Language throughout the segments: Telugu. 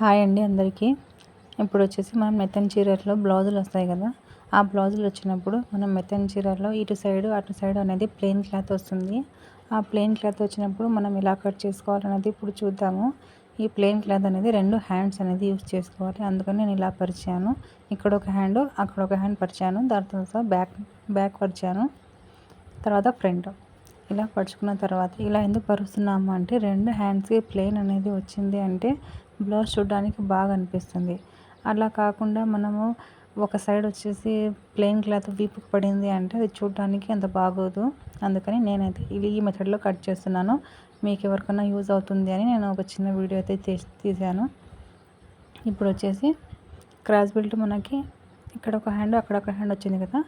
హాయ్ అండి అందరికీ. ఇప్పుడు వచ్చేసి మనం మెత్తని చీరలో బ్లౌజులు వస్తాయి కదా ఆ బ్లౌజులు వచ్చినప్పుడు మనం మెత్తని చీరలో ఇటు సైడ్ అటు సైడ్ అనేది ప్లెయిన్ క్లాత్ వస్తుంది. ఆ ప్లెయిన్ క్లాత్ వచ్చినప్పుడు మనం ఎలా కట్ చేసుకోవాలనేది ఇప్పుడు చూద్దాము. ఈ ప్లెయిన్ క్లాత్ అనేది రెండు హ్యాండ్స్ అనేది యూస్ చేసుకోవాలి. అందుకని నేను ఇలా పరిచాను. ఇక్కడ ఒక హ్యాండ్ అక్కడ ఒక హ్యాండ్ పరిచాను. దాని తర్వాత బ్యాక్ బ్యాక్ పరిచాను. తర్వాత ఫ్రంట్. ఇలా పరుచుకున్న తర్వాత ఇలా ఎందుకు పరుస్తున్నాము అంటే రెండు హ్యాండ్స్కి ప్లెయిన్ అనేది వచ్చింది అంటే బ్లౌజ్ చూడడానికి బాగా అనిపిస్తుంది. అలా కాకుండా మనము ఒక సైడ్ వచ్చేసి ప్లెయిన్ క్లాత్ వీపుకు పడింది అంటే అది చూడడానికి అంత బాగోదు. అందుకని నేనైతే ఇది ఈ మెథడ్లో కట్ చేస్తున్నాను. మీకు ఎవరికైనా యూజ్ అవుతుంది అని నేను ఒక చిన్న వీడియో అయితే తీసాను ఇప్పుడు వచ్చేసి క్రాస్ బెల్ట్ మనకి ఇక్కడ ఒక హ్యాండ్ అక్కడ ఒక హ్యాండ్ వచ్చింది కదా.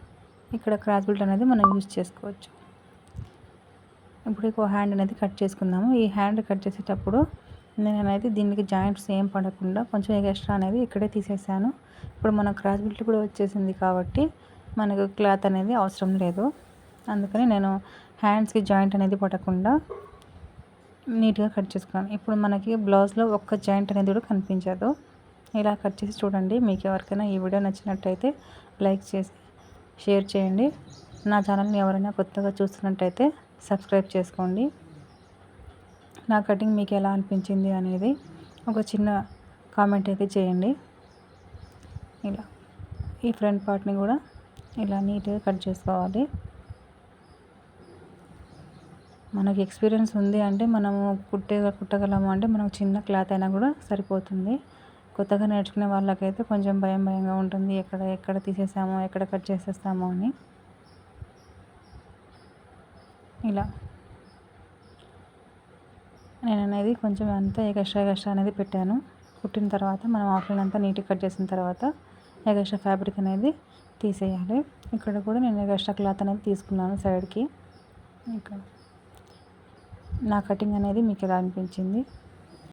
ఇక్కడ క్రాస్ బెల్ట్ అనేది మనం యూజ్ చేసుకోవచ్చు. ఇప్పుడు ఒక హ్యాండ్ అనేది కట్ చేసుకుందాము. ఈ హ్యాండ్ కట్ చేసేటప్పుడు నేను అనేది దీనికి జాయింట్స్ ఏం పడకుండా కొంచెం ఎక్స్ట్రా అనేది ఇక్కడే తీసేసాను. ఇప్పుడు మన క్రాస్ బిల్ట్ కూడా వచ్చేసింది కాబట్టి మనకు క్లాత్ అనేది అవసరం లేదు. అందుకని నేను హ్యాండ్స్కి జాయింట్ అనేది పడకుండా నీట్గా కట్ చేసుకున్నాను. ఇప్పుడు మనకి బ్లౌజ్లో ఒక్క జాయింట్ అనేది కూడా కనిపించదు. ఇలా కట్ చేసి చూడండి. మీకు ఎవరికైనా ఈ వీడియో నచ్చినట్టయితే లైక్ చేసి షేర్ చేయండి. నా ఛానల్ని ఎవరైనా కొత్తగా చూస్తున్నట్టయితే సబ్స్క్రైబ్ చేసుకోండి. నా కటింగ్ మీకు ఎలా అనిపించింది అనేది ఒక చిన్న కామెంట్ అయితే చేయండి. ఇలా ఈ ఫ్రంట్ పార్ట్ని కూడా ఇలా నీట్గా కట్ చేసుకోవాలి. మనకి ఎక్స్పీరియన్స్ ఉంది అంటే మనము కుట్టే కుట్టగలము అంటే మనకు చిన్న క్లాత్ అయినా కూడా సరిపోతుంది. కొత్తగా నేర్చుకునే వాళ్ళకైతే కొంచెం భయం భయంగా ఉంటుంది. ఎక్కడ ఎక్కడ తీసేసామో ఎక్కడ కట్ చేసేస్తామో అని. ఇలా నేను అనేది కొంచెం అంతా ఎగస్ట్రా ఎగస్ట్రా అనేది పెట్టాను. కుట్టిన తర్వాత మనం ఆఫ్లైన్ అంతా నీట్గా కట్ చేసిన తర్వాత ఎగస్ట్రా ఫ్యాబ్రిక్ అనేది తీసేయాలి. ఇక్కడ కూడా నేను ఎగస్ట్రా క్లాత్ అనేది తీసుకున్నాను సైడ్కి. ఇక్కడ నా కటింగ్ అనేది మీకు ఎలా అనిపించింది?